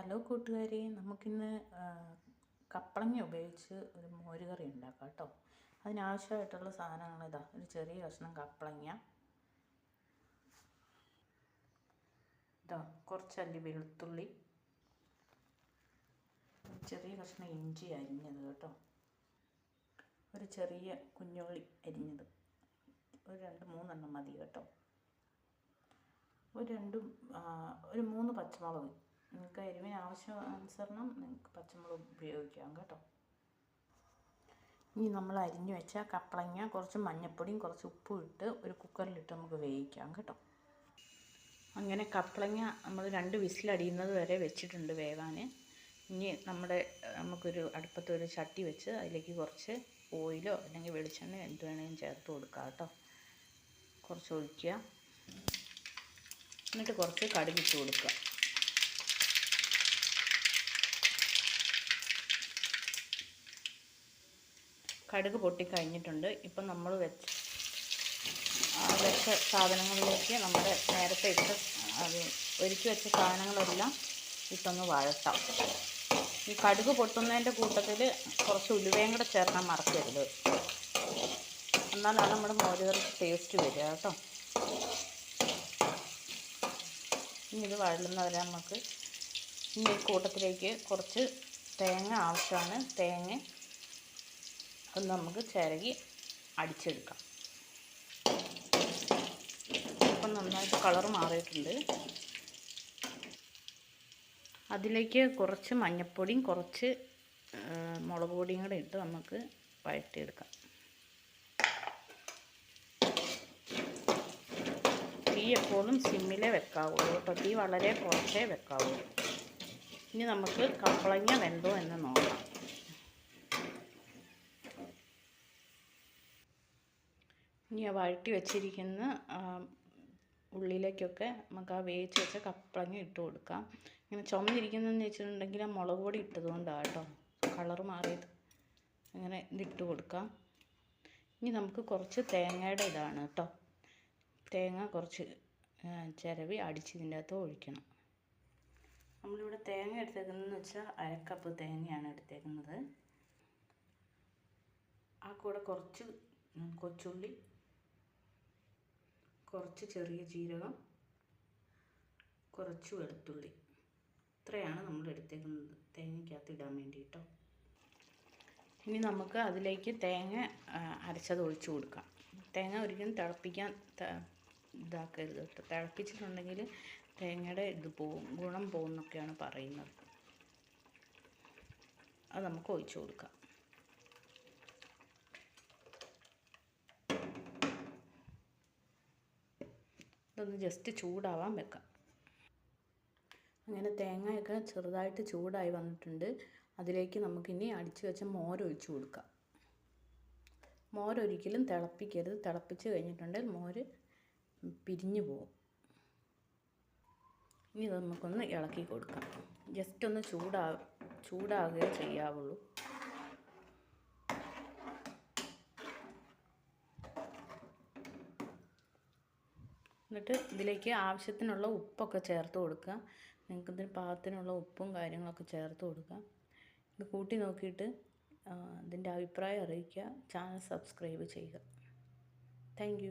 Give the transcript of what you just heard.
Hello കൂട്ടുകാരെ നമുക്കിന്ന് കപ്പളങ്ങ ഉപയോഗിച്ച് ഒരു മോരുകറി ഉണ്ടാക്കാം കേട്ടോ. അതിനാവശ്യമായിട്ടുള്ള സാധനങ്ങൾ ഇതാ ഒരു ചെറിയ കഷ്ണം കപ്പളങ്ങ. ഇതാ കുറച്ചല്ലി വെളുത്തുള്ളി. ചെറിയ കഷ്ണം ഇഞ്ചി അരിഞ്ഞത് കേട്ടോ. ഒരു ചെറിയ കുഞ്ഞുള്ളി അരിഞ്ഞത്. ഒരു രണ്ട് മൂന്നെണ്ണം മതി കേട്ടോ. ഒരു രണ്ടും ഒരു മൂന്ന് പച്ചമുളക്. നിങ്ങൾക്ക് എരിവിന് ആവശ്യാനുസരണം നിങ്ങൾക്ക് പച്ചമുളക് ഉപയോഗിക്കാം കേട്ടോ. ഇനി നമ്മൾ അരിഞ്ഞു വെച്ച കപ്പളങ്ങ കുറച്ച് മഞ്ഞപ്പൊടിയും കുറച്ച് ഉപ്പും ഇട്ട് ഒരു കുക്കറിലിട്ട് നമുക്ക് വേവിക്കാം കേട്ടോ. അങ്ങനെ കപ്പളങ്ങ നമ്മൾ രണ്ട് വിസിലടിയുന്നത് വരെ വെച്ചിട്ടുണ്ട് വേവാൻ ഇനി നമ്മുടെ നമുക്കൊരു അടുപ്പത്ത് ഒരു ചട്ടി വെച്ച് അതിലേക്ക് കുറച്ച് ഓയിലോ അല്ലെങ്കിൽ വെളിച്ചെണ്ണയോ എന്ത് വേണമെങ്കിലും ചേർത്ത് കൊടുക്കാം കേട്ടോ. കുറച്ച് ഒഴിക്കുക. എന്നിട്ട് കുറച്ച് കടുകിട്ട് കൊടുക്കുക. കടുക് പൊട്ടിക്കഴിഞ്ഞിട്ടുണ്ട് ഇപ്പം നമ്മൾ വെച്ച് വെച്ച സാധനങ്ങളിലേക്ക് നമ്മുടെ നേരത്തെ ഇട്ട് അത് ഒരുക്കി വെച്ച സാധനങ്ങളെല്ലാം ഇട്ടൊന്ന് വഴട്ടാം. ഈ കടുക് പൊട്ടുന്നതിന്റെ കൂട്ടത്തിൽ കുറച്ച് ഉലുവയും കൂടെ ചേർക്കാൻ മറക്കരുത്. എന്നാലാണ് നമ്മുടെ മോരുകറി ടേസ്റ്റ് വരിക കേട്ടോ. ഇനി ഇത് വഴലുന്നവരെ നമുക്ക് ഇനി ഈ കൂട്ടത്തിലേക്ക് കുറച്ച് തേങ്ങ ആവശ്യമാണ്. തേങ്ങ അത് നമുക്ക് ചിരകി അടിച്ചെടുക്കാം. ഇപ്പം നന്നായിട്ട് കളർ മാറിയിട്ടുണ്ട്. അതിലേക്ക് കുറച്ച് മഞ്ഞൾപ്പൊടിയും കുറച്ച് മുളക് പൊടിയും കൂടെ ഇട്ട് നമുക്ക് വഴറ്റിയെടുക്കാം. തീ എപ്പോഴും സിമ്മിലേ വെക്കാവുള്ളൂ കേട്ടോ. തീ വളരെ കുറച്ചേ വെക്കാവുള്ളൂ ഇനി നമുക്ക് കപ്പളങ്ങ വെന്തോ എന്ന് നോക്കാം. ഇനി ആ വഴറ്റി വെച്ചിരിക്കുന്ന ഉള്ളിലേക്കൊക്കെ നമുക്ക് ആ വേവിച്ച് വെച്ച കപ്പളങ്ങ ഇട്ട് കൊടുക്കാം. ഇങ്ങനെ ചുമന്നിരിക്കുന്നതെന്ന് വെച്ചിട്ടുണ്ടെങ്കിൽ ആ മുളക് പൊടി ഇട്ടതുകൊണ്ടാണ് കേട്ടോ. കളർ മാറിയത്. അങ്ങനെ ഇതിട്ട് കൊടുക്കാം. ഇനി നമുക്ക് കുറച്ച് തേങ്ങയുടെ ഇതാണ് കേട്ടോ. തേങ്ങ കുറച്ച് ചിരവി അടിച്ചതിന്റെ അകത്ത് ഒഴിക്കണം. നമ്മളിവിടെ തേങ്ങ എടുത്തേക്കുന്നതെന്ന് വെച്ചാൽ അരക്കപ്പ് തേങ്ങയാണ് എടുത്തേക്കുന്നത്. ആ കൂടെ കുറച്ച് കൊച്ചുള്ളി കുറച്ച് ചെറിയ ജീരകം കുറച്ച് വെളുത്തുള്ളി. ഇത്രയാണ് നമ്മൾ എടുത്തേക്കുന്നത്. തേങ്ങയ്ക്കകത്ത് ഇടാൻ വേണ്ടിയിട്ടോ. ഇനി നമുക്ക് അതിലേക്ക് തേങ്ങ അരച്ചത് ഒഴിച്ച് കൊടുക്കാം. തേങ്ങ ഒരിക്കലും തിളപ്പിക്കാൻ ഇതാക്കരുത് കേട്ടോ. തിളപ്പിച്ചിട്ടുണ്ടെങ്കിൽ തേങ്ങയുടെ ഇത് പോവും ഗുണം പോകുന്നൊക്കെയാണ് പറയുന്നത്. അത് നമുക്ക് ഒഴിച്ചു കൊടുക്കാം. ഇതൊന്ന് ജസ്റ്റ് ചൂടാവാൻ വെക്കാം. അങ്ങനെ തേങ്ങയൊക്കെ ചെറുതായിട്ട് ചൂടായി വന്നിട്ടുണ്ട്. അതിലേക്ക് നമുക്കിനി അടിച്ചു വെച്ച മോരൊഴിച്ച് കൊടുക്കാം. മോരൊരിക്കലും തിളപ്പിക്കരുത്. തിളപ്പിച്ച് കഴിഞ്ഞിട്ടുണ്ടെങ്കിൽ മോര് പിരിഞ്ഞു പോകും. ഇനി നമുക്കൊന്ന് ഇളക്കി കൊടുക്കാം. ജസ്റ്റ് ഒന്ന് ചൂടാ ചൂടാകുകയേ ചെയ്യാവുള്ളൂ. എന്നിട്ട് ഇതിലേക്ക് ആവശ്യത്തിനുള്ള ഉപ്പൊക്കെ ചേർത്ത് കൊടുക്കുക. നിങ്ങൾക്ക് ഇതിന് പാകത്തിനുള്ള ഉപ്പും കാര്യങ്ങളൊക്കെ ചേർത്ത് കൊടുക്കുക. ഇത് കൂട്ടി നോക്കിയിട്ട് ഇതിന്റെ അഭിപ്രായം അറിയിക്കുക. ചാനൽ സബ്സ്ക്രൈബ് ചെയ്യുക. താങ്ക്